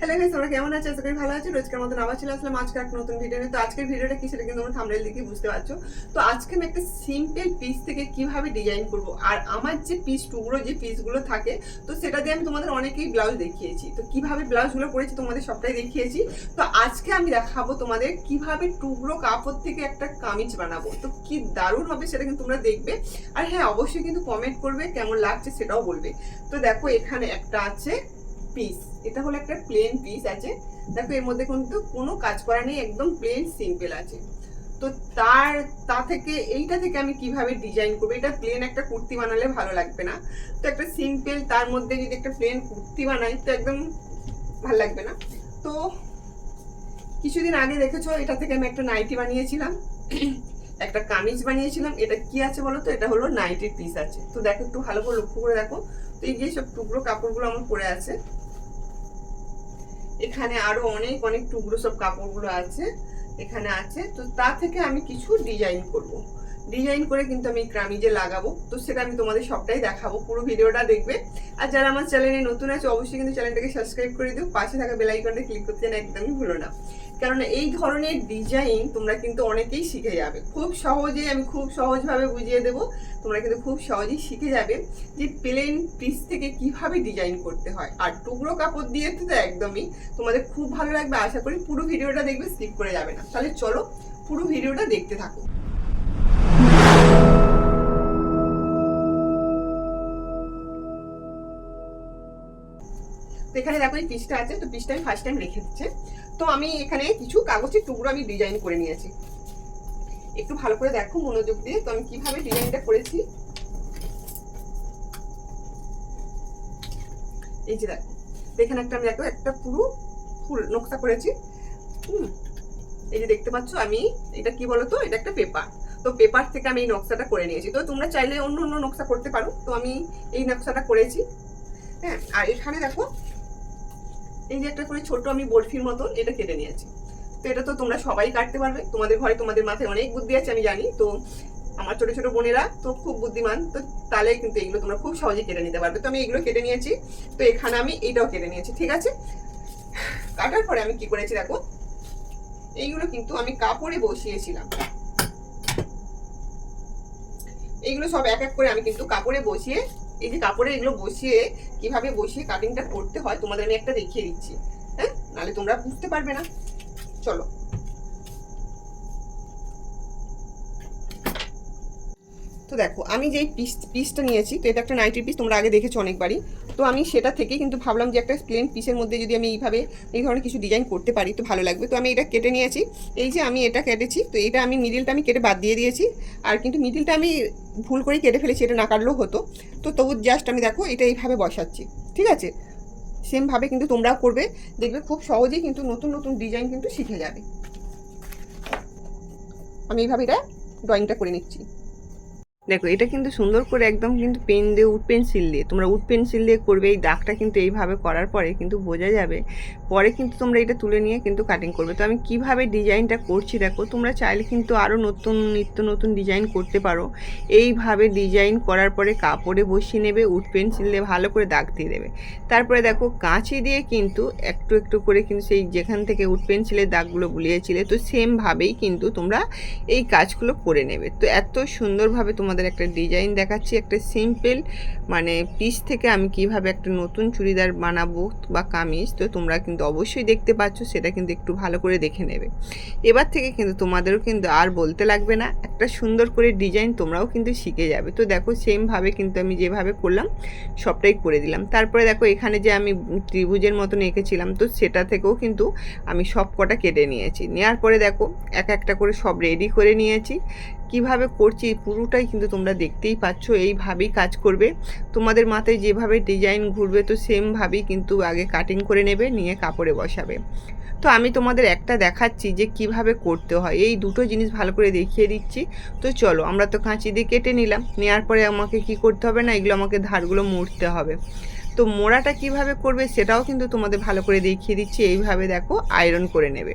Hello guys তোমরা কেমন আছো? আশা ভালো আছো। রোজকার মতন আবার চলে আসলাম আজকে একটা নতুন ভিডিও নিয়ে। তো আজকের ভিডিওটা কি সেটা কিন্তু তোমরা থাম্বনেল দেখে বুঝতে পারছ। তো আজকে আমি একটা সিম্পল পিস থেকে কীভাবে ডিজাইন করব আর আমার যে পিস টুকরো, যে পিসগুলো থাকে, তো সেটা দিয়ে আমি তোমাদের অনেকেই ব্লাউজ দেখিয়েছি। তো কীভাবে ব্লাউজগুলো করেছি তোমাদের সবটাই দেখিয়েছি। তো আজকে আমি দেখাবো তোমাদের কীভাবে টুকরো কাপড় থেকে একটা কামিজ বানাবো। তো কি দারুণ হবে সেটা কিন্তু তোমরা দেখবে। আর হ্যাঁ অবশ্যই কিন্তু কমেন্ট করবে, কেমন লাগছে সেটাও বলবে। তো দেখো, এখানে একটা আছে পিস এটা হলো একটা প্লেন পিস আছে। দেখো, এর মধ্যে কিন্তু কোনো কাজ করা নেই, একদম প্লেন সিম্পল আছে। তো তার, তা থেকে, এইটা থেকে আমি কীভাবে ডিজাইন করব? এটা প্লেন একটা কুর্তি বানালে ভালো লাগবে না। তো একটা সিম্পল তার মধ্যে যদি একটা প্লেন কুর্তি বানাই, তো একদম ভালো লাগবে না। তো কিছুদিন আগে দেখেছ, এটা থেকে আমি একটা নাইটি বানিয়েছিলাম। একটা কামিজ বানিয়েছিলাম, এটা কি আছে বলো তো? এটা হলো নাইটির পিস আছে। তো দেখো একটু ভালো করে লক্ষ্য করে দেখো। তো এই যে সব টুকরো কাপড়গুলো আমার পরে আছে। এখানে আরও অনেক অনেক টুকরো সব কাপড়গুলো আছে, এখানে আছে। তো তা থেকে আমি কিছু ডিজাইন করব। ডিজাইন করে কিন্তু আমি ক্রামিজে লাগাবো। তো সেটা আমি তোমাদের সবটাই দেখাবো। পুরো ভিডিওটা দেখবে। আর যারা আমার চ্যানেলে নতুন আছে, অবশ্যই কিন্তু চ্যানেলটাকে সাবস্ক্রাইব করে দিও। পাশে থাকা বেল আইকনটা ক্লিক করতে যেন একদমই ভুলো না। কারণ এই ধরনের ডিজাইন তোমরা কিন্তু অনেকেই শিখে যাবে। খুব সহজে আমি খুব সহজভাবে বুঝিয়ে দেব, তোমরা কিন্তু খুব সহজেই শিখে যাবে যে প্লেন পিস থেকে কীভাবে ডিজাইন করতে হয়। আর টুকরো কাপড় দিয়ে তো একদমই তোমাদের খুব ভালো লাগবে, আশা করি পুরো ভিডিওটা দেখবে স্কিপ করে যাবে না। তাহলে চলো পুরো ভিডিওটা দেখতে থাকো। এখানে দেখো এই পিসটা আছে, তো পিসটা আমি ফার্স্ট টাইম রেখে দিচ্ছে। তো আমি এখানে কিছু কাগজের টুকরো আমি ডিজাইন করে নিয়েছি। একটু ভালো করে দেখো মনোযোগ দিয়ে, তো আমি কীভাবে ডিজাইনটা করেছি। এই যে দেখো এখানে একটা আমি দেখো, একটা পুরো ফুল নকশা করেছি। হুম, এই যে দেখতে পাচ্ছ, আমি এটা কি বলতো, এটা একটা পেপার তো পেপার থেকে আমি এই নকশাটা করে নিয়েছি। তো তোমরা চাইলে অন্য অন্য নকশা করতে পারো। তো আমি এই নকশাটা করেছি। হ্যাঁ আর এখানে দেখো এই যে একটা করে ছোট আমি বরফির মতন এটা কেটে নিয়েছি। তো এটা তো তোমরা সবাই কাটতে পারবে। তোমাদের ঘরে তোমাদের মাথায় অনেক বুদ্ধি আছে, আমি জানি। তো আমার ছোট ছোট বোনেরা তো খুব বুদ্ধিমান। তো তাহলে কিন্তু এগুলো তোমরা খুব সহজে কেটে নিতে পারবে। তো আমি এগুলো কেটে নিয়েছি। তো এখানে আমি এইটাও কেটে নিয়েছি, ঠিক আছে? কাটার পরে আমি কি করেছি দেখো? এইগুলো কিন্তু আমি কাপড়ে বসিয়েছিলাম। এইগুলো সব এক এক করে আমি কিন্তু কাপড়ে বসিয়ে এই যে কাপড়ে এগুলো বসিয়ে কীভাবে বসিয়ে কাটিংটা করতে হয়, তোমাদের আমি একটা দেখিয়ে দিচ্ছি। হ্যাঁ? নাহলে তোমরা বুঝতে পারবে না। চলো। তো দেখো, আমি যেই পিস পিসটা নিয়েছি, তো এটা একটা নাইটির পিস তোমরা আগে দেখেছ অনেকবারই। তো আমি সেটা থেকে কিন্তু ভাবলাম যে একটা প্লেন পিসের মধ্যে যদি আমি এইভাবে এই ধরনের কিছু ডিজাইন করতে পারি, তো ভালো লাগবে। তো আমি এটা কেটে নিয়েছি। এই যে আমি এটা কেটেছি, তো এটা আমি মিডিলটা আমি কেটে বাদ দিয়ে দিয়েছি। আর কিন্তু মিডিলটা আমি ভুল করেই কেটে ফেলেছি, এটা না কাটলেও হতো। তো তবু জাস্ট আমি দেখো এটা এইভাবে বসাচ্ছি, ঠিক আছে? সেমভাবে কিন্তু তোমরাও করবে, দেখবে খুব সহজেই কিন্তু নতুন নতুন ডিজাইন কিন্তু শিখে যাবে। আমি এইভাবে এটা ড্রয়িংটা করে নিচ্ছি। দেখো, এটা কিন্তু সুন্দর করে একদম কিন্তু পেন দিয়ে উড পেন্সিল দিয়ে, তোমরা উড পেন্সিল দিয়ে করবে, এই দাগটা কিন্তু এইভাবে করার পরে কিন্তু বোঝা যাবে। পরে কিন্তু তোমরা এটা তুলে নিয়ে কিন্তু কাটিং করবে। তো আমি কীভাবে ডিজাইনটা করছি দেখো, তোমরা চাইলে কিন্তু আরও নতুন, নিত্য নতুন ডিজাইন করতে পারো। এইভাবে ডিজাইন করার পরে কাপড়ে বসিয়ে নেবে উড পেন্সিল দিয়ে ভালো করে দাগ দিয়ে দেবে। তারপরে দেখো, কাঁচি দিয়ে কিন্তু একটু একটু করে কিন্তু সেই যেখান থেকে উড পেন্সিলের দাগগুলো বুলিয়েছিলে, তো সেমভাবেই কিন্তু তোমরা এই কাজগুলো করে নেবে। তো এত সুন্দরভাবে তোমাদের একটা ডিজাইন দেখাচ্ছি, একটা সিম্পল মানে পিস থেকে আমি কীভাবে একটা নতুন চুড়িদার বানাবো বা কামিজ। তো তোমরা কিন্তু অবশ্যই দেখতে পাচ্ছ, সেটা কিন্তু একটু ভালো করে দেখে নেবে। এবার থেকে কিন্তু তোমাদেরও কিন্তু আর বলতে লাগবে না, একটা সুন্দর করে ডিজাইন তোমরাও কিন্তু শিখে যাবে। তো দেখো সেমভাবে কিন্তু আমি যেভাবে করলাম, সবটাই করে দিলাম। তারপরে দেখো, এখানে যে আমি ত্রিভুজের মতন এঁকেছিলাম, তো সেটা থেকেও কিন্তু আমি সব কটা কেটে নিয়েছি। নেওয়ার পরে দেখো, এক একটা করে সব রেডি করে নিয়েছি। কীভাবে করছি পুরোটাই কিন্তু তোমরা দেখতেই পাচ্ছ, এইভাবেই কাজ করবে। তোমাদের মাথায় যেভাবে ডিজাইন ঘুরবে তো সেমভাবেই কিন্তু আগে কাটিং করে নেবে, নিয়ে কাপড়ে বসাবে। তো আমি তোমাদের একটা দেখাচ্ছি যে কীভাবে করতে হয়। এই দুটো জিনিস ভালো করে দেখিয়ে দিচ্ছি। তো চলো, আমরা তো কাঁচি দিয়ে কেটে নিলাম। নেওয়ার পরে আমাকে কি করতে হবে না, এগুলো আমাকে ধারগুলো মুড়তে হবে। তো মোড়াটা কীভাবে করবে সেটাও কিন্তু তোমাদের ভালো করে দেখিয়ে দিচ্ছি। এইভাবে দেখো আয়রন করে নেবে।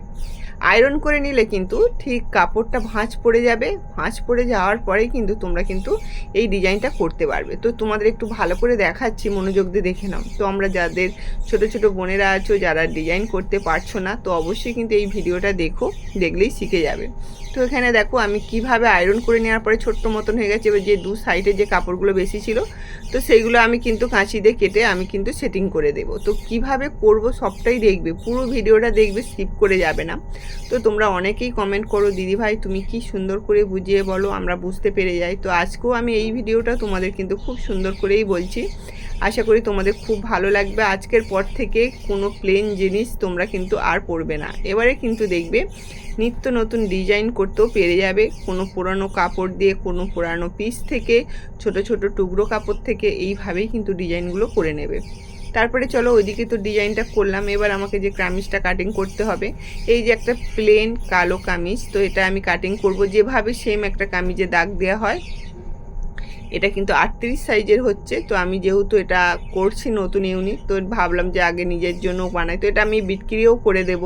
আয়রন করে নিলে কিন্তু ঠিক কাপড়টা ভাঁজ পড়ে যাবে। ভাঁজ পড়ে যাওয়ার পরেই কিন্তু তোমরা কিন্তু এই ডিজাইনটা করতে পারবে। তো তোমাদের একটু ভালো করে দেখাচ্ছি, মনোযোগ দিয়ে দেখে নাও। তো আমরা যাদের ছোট ছোট বোনেরা আছো, যারা ডিজাইন করতে পারছ না, তো অবশ্যই কিন্তু এই ভিডিওটা দেখো, দেখলেই শিখে যাবে। তো এখানে দেখো, আমি কীভাবে আয়রন করে নেওয়ার পরে ছোট্ট মতন হয়ে গেছে। এবার যে দু সাইডে যে কাপড়গুলো বেশি ছিল, তো সেইগুলো আমি কিন্তু কাঁচি দিয়ে কেটে আমি কিন্তু সেটিং করে দেব। তো কীভাবে করব সবটাই দেখবে, পুরো ভিডিওটা দেখবে স্কিপ করে যাবে না। তো তোমরা অনেকেই কমেন্ট করো, দিদি ভাই, তুমি কি সুন্দর করে বুঝিয়ে বলো, আমরা বুঝতে পেরে যাই। তো আজকেও আমি এই ভিডিওটা তোমাদের কিন্তু খুব সুন্দর করেই বলছি। আশা করি তোমাদের খুব ভালো লাগবে। আজকের পর থেকে কোনো প্লেন জিনিস তোমরা কিন্তু আর পরবে না। এবারে কিন্তু দেখবে নিত্য নতুন ডিজাইন করতেও পেরে যাবে। কোনো পুরানো কাপড় দিয়ে কোনো পুরানো পিস থেকে, ছোট ছোট টুকরো কাপড় থেকে এইভাবেই কিন্তু ডিজাইনগুলো করে নেবে। তারপরে চলো ওইদিকে তো ডিজাইনটা করলাম। এবার আমাকে যে কামিজটা কাটিং করতে হবে, এই যে একটা প্লেন কালো কামিজ, তো এটা আমি কাটিং করব। যেভাবে সেম একটা কামিজে দাগ দেওয়া হয় এটা কিন্তু আটত্রিশ সাইজের হচ্ছে, তো আমি যেহেতু এটা করছি নতুন ইউনিক তো ভাবলাম যে আগে নিজের জন্য বানাই। তো এটা আমি বিক্রিও করে দেব।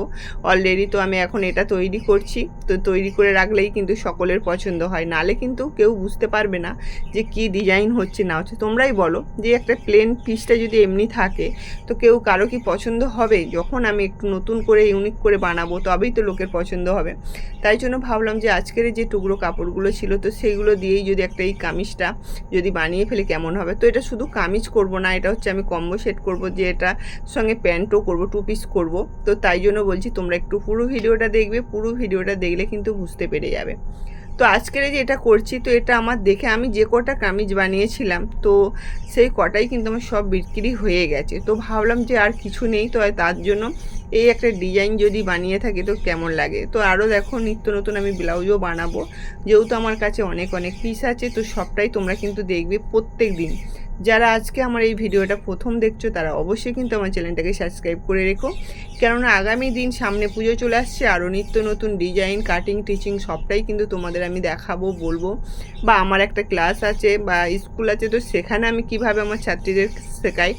অলরেডি তো আমি এখন এটা তৈরি করছি, তো তৈরি করে রাখলেই কিন্তু সকলের পছন্দ হয়। নালে কিন্তু কেউ বুঝতে পারবে না যে কি ডিজাইন হচ্ছে, না হচ্ছে। তোমরাই বলো যে একটা প্লেন পিসটা যদি এমনি থাকে, তো কেউ কারও কি পছন্দ হবে? যখন আমি একটু নতুন করে ইউনিক করে বানাবো, তবেই তো লোকের পছন্দ হবে। তাই জন্য ভাবলাম যে আজকের যে টুকরো কাপড়গুলো ছিল, তো সেইগুলো দিয়েই যদি একটা এই কামিজটা যদি বানিয়ে ফেলি কেমন হবে? তো এটা শুধু কামিজ করব না, এটা হচ্ছে আমি কম্বো সেট করব, যে এটা সঙ্গে প্যান্টও করব টু পিস করব। তো তাই জন্য বলছি, তোমরা একটু পুরো ভিডিওটা দেখবে, পুরো ভিডিওটা দেখলে কিন্তু বুঝতে পেরে যাবে। তো আজকের যে এটা করছি, তো এটা আমার দেখে আমি যে কটা কামিজ বানিয়েছিলাম, তো সেই কটাই কিন্তু আমার সব বিক্রি হয়ে গেছে। তো ভাবলাম যে আর কিছু নেই, তো তার জন্য এই একটা ডিজাইন যদি বানিয়ে থাকে তো কেমন লাগে? তো আরও দেখো, নিত্য নতুন আমি ব্লাউজও বানাবো। যেহেতু আমার কাছে অনেক অনেক পিস আছে, তো সবটাই তোমরা কিন্তু দেখবে প্রত্যেক দিন যারা আজকে আমার এই ভিডিওটা প্রথম দেখছ, তারা অবশ্যই কিন্তু আমার চ্যানেলটাকে সাবস্ক্রাইব করে রেখো। কেননা আগামী দিন সামনে পুজো চলে আসছে আরও নিত্য নতুন ডিজাইন কাটিং টিচিং সবটাই কিন্তু তোমাদের আমি দেখাবো, বলব। বা আমার একটা ক্লাস আছে বা স্কুল আছে, তো সেখানে আমি কীভাবে আমার ছাত্রীদের শেখাই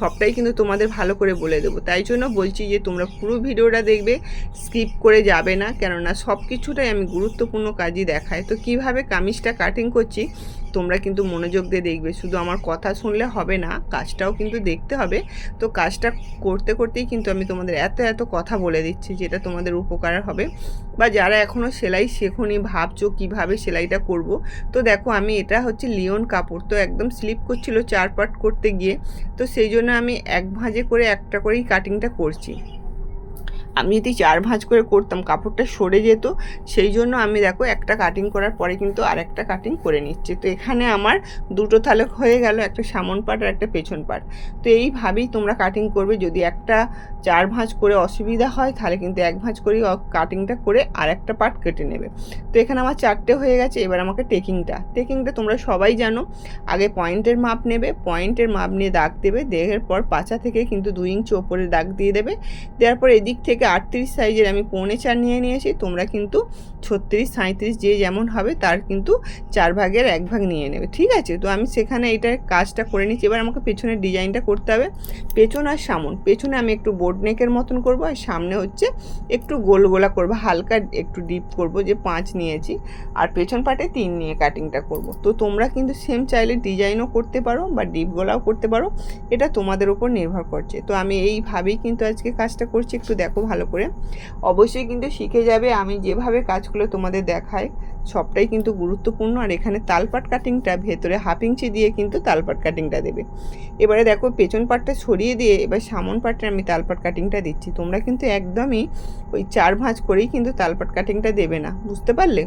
সবটাই কিন্তু তোমাদের ভালো করে বলে দেবো। তাই জন্য বলছি যে, তোমরা পুরো ভিডিওটা দেখবে, স্কিপ করে যাবে না। কেননা সব কিছুটাই আমি গুরুত্বপূর্ণ কাজই দেখাই তো কীভাবে কামিজটা কাটিং করছি তোমরা কিন্তু মনোযোগ দিয়ে দেখবে। শুধু আমার কথা শুনলে হবে না, কাজটাও কিন্তু দেখতে হবে। তো কাজটা করতে করতেই কিন্তু আমি তোমাদের এত এত কথা বলে দিচ্ছি যেটা তোমাদের উপকার হবে। বা যারা এখনও সেলাই শেখনি, ভাবছ কীভাবে সেলাইটা করব, তো দেখো আমি এটা হচ্ছে লিওন কাপড় তো একদম স্লিপ করছিল চার পাট করতে গিয়ে। তো সেই জন্য আমি এক ভাঁজে করে একটা করেই কাটিংটা করছি। আমি যদি চার ভাঁজ করে করতাম, কাপড়টা সরে যেত, সেই জন্য আমি দেখো একটা কাটিং করার পরে কিন্তু আর একটা কাটিং করে নিচ্ছি। তো এখানে আমার দুটো তাহলে হয়ে গেল, একটা সামন পাট আর একটা পেছন পাট। তো এইভাবেই তোমরা কাটিং করবে। যদি একটা চার ভাঁজ করে অসুবিধা হয়, তাহলে কিন্তু এক ভাঁজ করেই কাটিংটা করে আর একটা পার্ট কেটে নেবে। তো এখানে আমার চারটে হয়ে গেছে, এবার আমাকে টেকিংটা টেকিংটা তোমরা সবাই জানো, আগে পয়েন্টের মাপ নেবে পয়েন্টের মাপ নিয়ে দাগ দেবে দেহের পর পাচা থেকে কিন্তু দুই ইঞ্চি ওপরে দাগ দিয়ে দেবে, দেওয়ার পর এদিক থেকে আটত্রিশ সাইজের আমি পৌনে চার নিয়ে নিয়েছি, তোমরা কিন্তু ছত্রিশ সাঁত্রিশ যে যেমন হবে তার কিন্তু চার ভাগের এক ভাগ নিয়ে নেবে, ঠিক আছে? তো আমি সেখানে এইটার কাজটা করে নিচ্ছি। এবার আমাকে পেছনের ডিজাইনটা করতে হবে, পেছন আর সামন। পেছনে আমি একটু বোর্ড নেকের মতন করব আর সামনে হচ্ছে একটু গোল গোলা করব, হালকা একটু ডিপ করব যে পাঁচ নিয়েছি আর পেছন পাটে তিন নিয়ে কাটিংটা করব। তো তোমরা কিন্তু সেম চাইলে ডিজাইনও করতে পারো বা ডিপ গলাও করতে পারো, এটা তোমাদের উপর নির্ভর করছে। তো আমি এইভাবেই কিন্তু আজকে কাজটা করছি, একটু দেখো করে। অবশ্যই কিন্তু শিখে যাবে। আমি যেভাবে কাজগুলো তোমাদের দেখাই, সবটাই কিন্তু গুরুত্বপূর্ণ। আর এখানে তালপাট কাটিংটা ভেতরে হাফ ইঞ্চি দিয়ে কিন্তু তালপাট কাটিংটা দেবে। এবারে দেখো, পেছন পাটটা সরিয়ে দিয়ে এবার সামন পাটটা আমি তালপাট কাটিংটা দিচ্ছি। তোমরা কিন্তু একদমই ওই চার ভাঁজ করেই কিন্তু তালপাট কাটিংটা দেবে না। বুঝতে পারলে?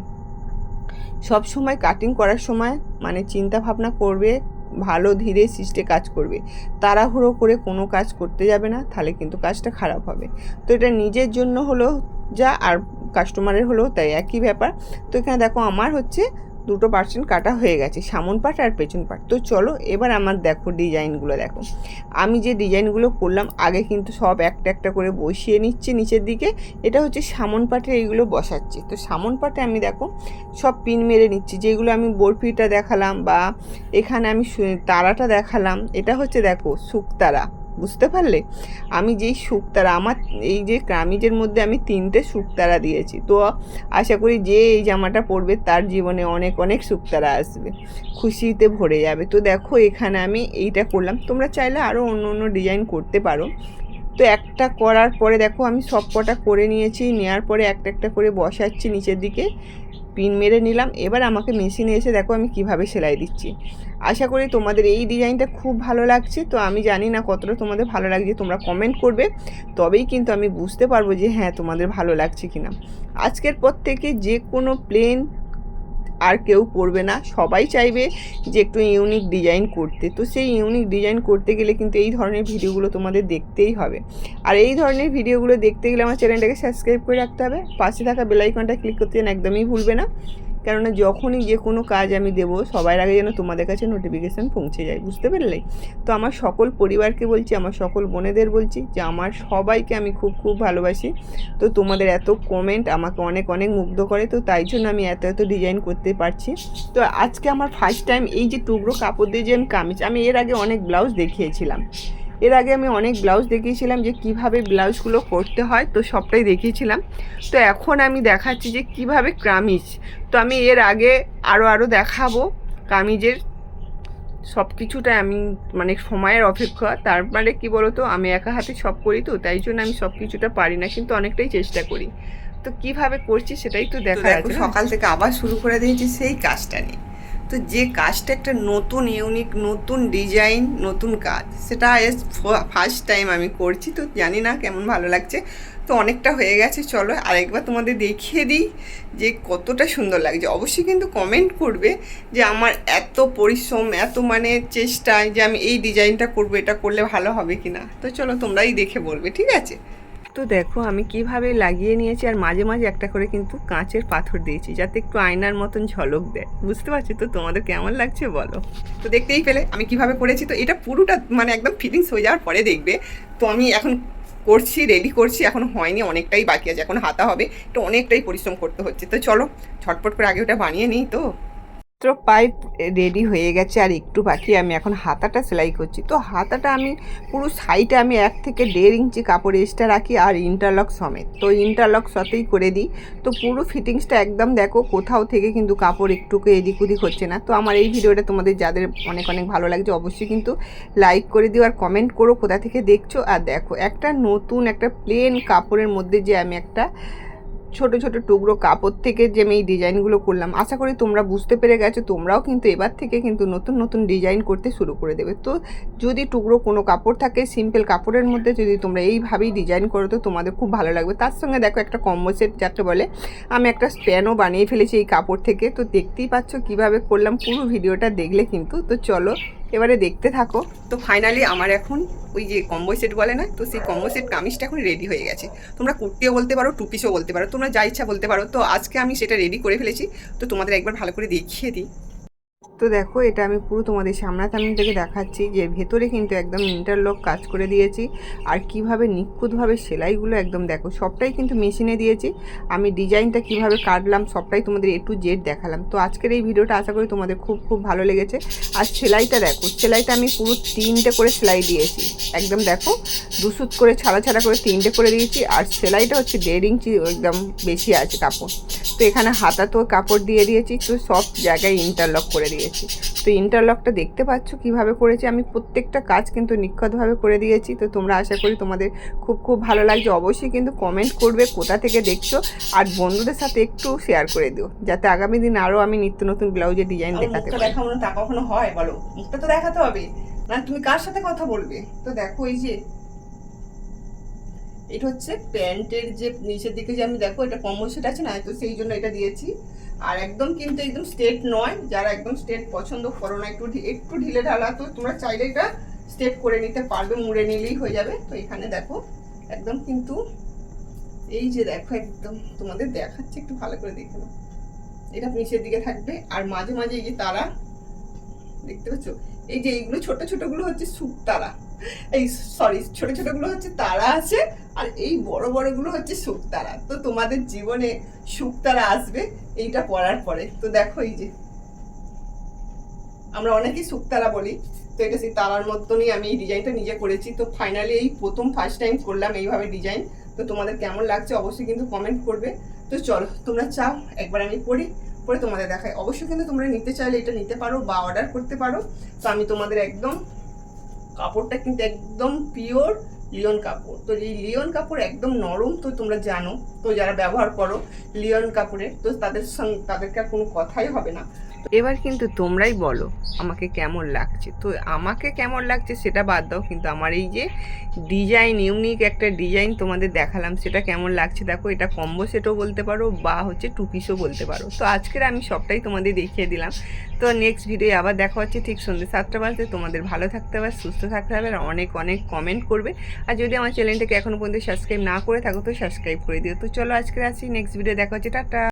সব সময় কাটিং করার সময় মানে চিন্তা ভাবনা করবে ভালো ধীরে সিস্টে কাজ করবে। তাড়াহুড়ো করে কোনো কাজ করতে যাবে না, তাহলে কিন্তু কাজটা খারাপ হবে। তো এটা নিজের জন্য হলো যা, আর কাস্টমারের হলেও তাই, একই ব্যাপার। তো এখানে দেখো, আমার হচ্ছে দুটো পার্সেন্ট কাটা হয়ে গেছে, সামন পাট আর পেছন পাট তো চলো এবার আমার দেখো ডিজাইনগুলো দেখো। আমি যে ডিজাইনগুলো করলাম, আগে কিন্তু সব একটা একটা করে বসিয়ে নিচ্ছে নিচের দিকে। এটা হচ্ছে সামন পাটে এইগুলো বসাচ্ছি। তো সামন পাটে আমি দেখো সব পিন মেরে নিচ্ছি। যেগুলো আমি বরফিটা দেখালাম বা এখানে আমি তারাটা দেখালাম, এটা হচ্ছে দেখো শুকতারা। বুঝতে পারলে? আমি যেই শুকতারা, আমার এই যে কামিজের মধ্যে আমি তিনটে শুকতারা দিয়েছি। তো আশা করি যে এই জামাটা পরবে, তার জীবনে অনেক অনেক শুকতারা আসবে। খুশিতে ভরে যাবে। তো দেখো, এখানে আমি এইটা করলাম। তোমরা চাইলে আরও অন্য অন্য ডিজাইন করতে পারো। তো একটা করার পরে দেখো, আমি সব কটা করে নিয়েছি। নেওয়ার পরে একটা একটা করে বসাচ্ছি নিচের দিকে। পিন মেরে নিলাম। এবার আমাকে মেশিনে এসে দেখো আমি কীভাবে সেলাই দিচ্ছি। আশা করি তোমাদের এই ডিজাইনটা খুব ভালো লাগছে। তো আমি জানি না কতটা তোমাদের ভালো লাগছে, তোমরা কমেন্ট করবে। তবেই কিন্তু আমি বুঝতে পারব যে হ্যাঁ তোমাদের ভালো লাগছে কিনা। আজকের পর থেকে যে কোনো প্লেন আর কেউ করবে না। সবাই চাইবে যে একটু ইউনিক ডিজাইন করতে। তো সেই ইউনিক ডিজাইন করতে গেলে কিন্তু এই ধরনের ভিডিওগুলো তোমাদের দেখতেই হবে। আর এই ধরনের ভিডিওগুলো দেখতে গেলে আমার চ্যানেলটাকে সাবস্ক্রাইব করে রাখতে হবে। পাশে থাকা বেলাইকনটা ক্লিক করতে একদমই ভুলবে না। কেননা যখনই যে কোনো কাজ আমি দেবো, সবার আগে যেন তোমাদের কাছে নোটিফিকেশান পৌঁছে যায়, বুঝতে পারলে? তো আমার সকল পরিবারকে বলছি, আমার সকল বোনেদের বলছি যে, আমার সবাইকে আমি খুব খুব ভালোবাসি। তো তোমাদের এত কমেন্ট আমাকে অনেক অনেক মুগ্ধ করে, তো তাই জন্য আমি এত এত ডিজাইন করতে পারছি। তো আজকে আমার ফার্স্ট টাইম এই যে টুকরো কাপড় দিয়ে যে আমি কামিজ, আমি এর আগে অনেক ব্লাউজ দেখিয়েছিলাম। এর আগে আমি অনেক ব্লাউজ দেখিয়েছিলাম যে কীভাবে ব্লাউজগুলো করতে হয় তো সবটাই দেখিয়েছিলাম। তো এখন আমি দেখাচ্ছি যে কীভাবে কামিজ। তো আমি এর আগে আরও আরও দেখাবো কামিজের সব কিছুটাই আমি মানে সময়ের অপেক্ষা। তারপরে কি বলো তো আমি একা হাতে সব করি তো তাই জন্য আমি সব কিছুটা পারি না কিন্তু অনেকটাই চেষ্টা করি। তো কীভাবে করছি সেটাই তো দেখা দেখো, সকাল থেকে আবার শুরু করে দিয়েছি সেই কাজটা নিয়ে। তো যে কাজটা একটা নতুন ইউনিক নতুন ডিজাইন নতুন কাজ, সেটা এস ফার্স্ট টাইম আমি করছি, তো জানি না কেমন ভালো লাগছে। তো অনেকটা হয়ে গেছে, চলো আরেকবার তোমাদের দেখিয়ে দিই যে কতটা সুন্দর লাগছে। অবশ্যই কিন্তু কমেন্ট করবে যে আমার এত পরিশ্রম, এত মানে চেষ্টায় যে আমি এই ডিজাইনটা করব, এটা করলে ভালো হবে কি না তো চলো তোমরাই দেখে বলবে, ঠিক আছে? তো দেখো, আমি কীভাবে লাগিয়ে নিয়েছি আর মাঝে মাঝে একটা করে কিন্তু কাঁচের পাথর দিয়েছি, যাতে একটু আয়নার মতন ঝলক দেয়। বুঝতে পারছি তো? তোমাদের কেমন লাগছে বলো? তো দেখতেই পেলে, আমি কীভাবে করেছি তো, এটা পুরোটা মানে একদম ফিটিংস হয়ে যাওয়ার পরে দেখবে। তো আমি এখন করছি রেডি করছি, এখন হয়নি, অনেকটাই বাকি আছে, এখন হাতা হবে। তো অনেকটাই পরিশ্রম করতে হচ্ছে। তো চলো ছটপট করে আগে ওটা বানিয়ে নিই তো। মাত্র পাইপ রেডি হয়ে গেছে আর একটু বাকি আমি এখন হাতাটা সেলাই করছি। তো হাতাটা আমি পুরো সাইডে আমি এক থেকে দেড় ইঞ্চি কাপড় এক্সট্রা রাখি আর ইন্টারলক সমেত। তো ইন্টারলক সতেই করে দিই। তো পুরো ফিটিংসটা একদম দেখো কোথাও থেকে কিন্তু কাপড় একটুকু এদিক ওদিক হচ্ছে না। তো আমার এই ভিডিওটা তোমাদের যাদের অনেক অনেক ভালো লাগছে অবশ্যই কিন্তু লাইক করে দিও আর কমেন্ট করো কোথা থেকে দেখছ। আর দেখো একটা নতুন একটা প্লেন কাপড়ের মধ্যে যে আমি একটা ছোট ছোট টুকরো কাপড় থেকে যে আমি এই ডিজাইনগুলো করলাম, আশা করি তোমরা বুঝতে পেরে গেছো, তোমরাও কিন্তু এবার থেকে কিন্তু নতুন নতুন ডিজাইন করতে শুরু করে দেবে। তো যদি টুকরো কোনো কাপড় থাকে, সিম্পল কাপড়ের মধ্যে যদি তোমরা এইভাবেই ডিজাইন করো, তো তোমাদের খুব ভালো লাগবে। তার সঙ্গে দেখো একটা কম্বো সেট যাকে বলে, আমি একটা স্প্যানও বানিয়ে ফেলেছি এই কাপড় থেকে। তো দেখতেই পাচ্ছ কীভাবে করলাম, পুরো ভিডিওটা দেখলে কিন্তু। তো চলো এবারে দেখতে থাকো। তো ফাইনালি আমার এখন ওই যে কম্বো সেট বলে না, তো সেই কম্বো সেট কামিজটা এখন রেডি হয়ে গেছে। তোমরা কুর্তিও বলতে পারো টু পিসও বলতে পারো, তোমরা যা ইচ্ছা বলতে পারো। তো আজকে আমি সেটা রেডি করে ফেলেছি। তো তোমাদের একবার ভালো করে দেখিয়ে দিই। তো দেখো, এটা আমি পুরো তোমাদের সামনাসামনি থেকে দেখাচ্ছি যে ভেতরে কিন্তু একদম ইন্টারলক কাজ করে দিয়েছি। আর কীভাবে নিখুঁতভাবে সেলাইগুলো একদম দেখো, সবটাই কিন্তু মেশিনে দিয়েছি। আমি ডিজাইনটা কীভাবে কাটলাম সবটাই তোমাদের এ টু জেড দেখালাম। তো আজকের এই ভিডিওটা আশা করি তোমাদের খুব খুব ভালো লেগেছে। আর সেলাইটা দেখো, সেলাইটা আমি পুরো তিনটে করে সেলাই দিয়েছি। একদম দেখো, দুসুত করে, ছাড়া ছাড়া করে তিনটে করে দিয়েছি। আর সেলাইটা হচ্ছে দেড় ইঞ্চি একদম বেশি আছে কাপড়। তো এখানে হাতাতেও কাপড় দিয়ে দিয়েছি। তো সব জায়গায় ইন্টারলক করে দিয়েছি তো ইন্টারলকটা দেখতে পাচ্ছ কীভাবে করেছি। আমি প্রত্যেকটা কাজ কিন্তু নিখুঁতভাবে করে দিয়েছি। তো তোমরা আশা করি তোমাদের খুব খুব ভালো লাগছে। অবশ্যই কিন্তু কমেন্ট করবে কোথা থেকে দেখছ। আর বন্ধুদের সাথে একটু শেয়ার করে দিও। যাতে আগামী দিন আরও আমি নিত্য নতুন ব্লাউজের ডিজাইন দেখাতে পারি। দেখাবো তা কখনো হয় বলো। মুখটা তো দেখাতে হবে। না তুমি কার সাথে কথা বলবে? তো দেখো এই যে এটা হচ্ছে প্যান্টের যে নিচের দিকে যে আমি দেখো এটা কম্বো সেট আছে না? তো সেই জন্য এটা দিয়েছি। আর একদম কিন্তু একদম স্ট্রেট নয়। যারা একদম স্ট্রেট পছন্দ করো না, একটু একটু ঢিলে ঢালা, তো তোমরা চাইলে এটা স্ট্রেট করে নিতে পারবে, মুড়ে নিলেই হয়ে যাবে। তো এখানে দেখো, একদম কিন্তু এই যে দেখো, একদম তোমাদের দেখাচ্ছে, একটু ভালো করে দেখে নাও। এটা নিচের দিকে থাকবে, আর মাঝে মাঝে এই যে তারা, দেখতে পাচ্ছ? এই যে এইগুলো ছোট ছোটগুলো হচ্ছে সুপ তারা। এই সরি ছোট ছোটগুলো হচ্ছে তারা আছে আর এই বড় বড়গুলো হচ্ছে শুকতারা। তো তোমাদের জীবনে শুকতারা আসবে, এইটা পড়ার পরে। তো দেখো এই যে, আমরা অনেকেই শুকতারা বলি, তো এটা সেই তারার মতনই আমি এই ডিজাইনটা নিজে করেছি। তো ফাইনালি এই প্রথম ফার্স্ট টাইম করলাম এইভাবে ডিজাইন তো তোমাদের কেমন লাগছে অবশ্যই কিন্তু কমেন্ট করবে। তো চলো, তোমরা চাও, একবার আমি পড়ি, পরে তোমাদের দেখাই। অবশ্যই কিন্তু তোমরা নিতে চাইলে এটা নিতে পারো বা অর্ডার করতে পারো। তো আমি তোমাদের একদম কাপড়টা কিন্তু একদম পিওর লিওন কাপড় তো এই লিওন কাপড় একদম নরম, তো তোমরা জানো। তো যারা ব্যবহার করো লিওন কাপড়ের তো তাদের সঙ্গে তাদেরকে আর কোনো কথাই হবে না। এবার কিন্তু তোমরাই বলো আমাকে কেমন লাগছে। তো আমাকে কেমন লাগছে সেটা বাদ দাও, কিন্তু আমার এই যে ডিজাইন, ইউনিক একটা ডিজাইন তোমাদের দেখালাম, সেটা কেমন লাগছে দেখো। এটা কম্বো সেটও বলতে পারো বা হচ্ছে টু পিসও বলতে পারো। তো আজকের আমি সবটাই তোমাদের দেখিয়ে দিলাম। তো নেক্সট ভিডিও আবার দেখা হচ্ছে ঠিক সন্ধ্যে সাতটা বাজতে। তোমাদের ভালো থাকতে হবে, সুস্থ থাকতে হবে, আর অনেক অনেক কমেন্ট করবে। আর যদি আমার চ্যানেলটাকে এখনও পর্যন্ত সাবস্ক্রাইব না করে থাকো, তো সাবস্ক্রাইব করে দিও। তো চলো আজকে আসি নেক্সট ভিডিও দেখা হচ্ছে, টাটা।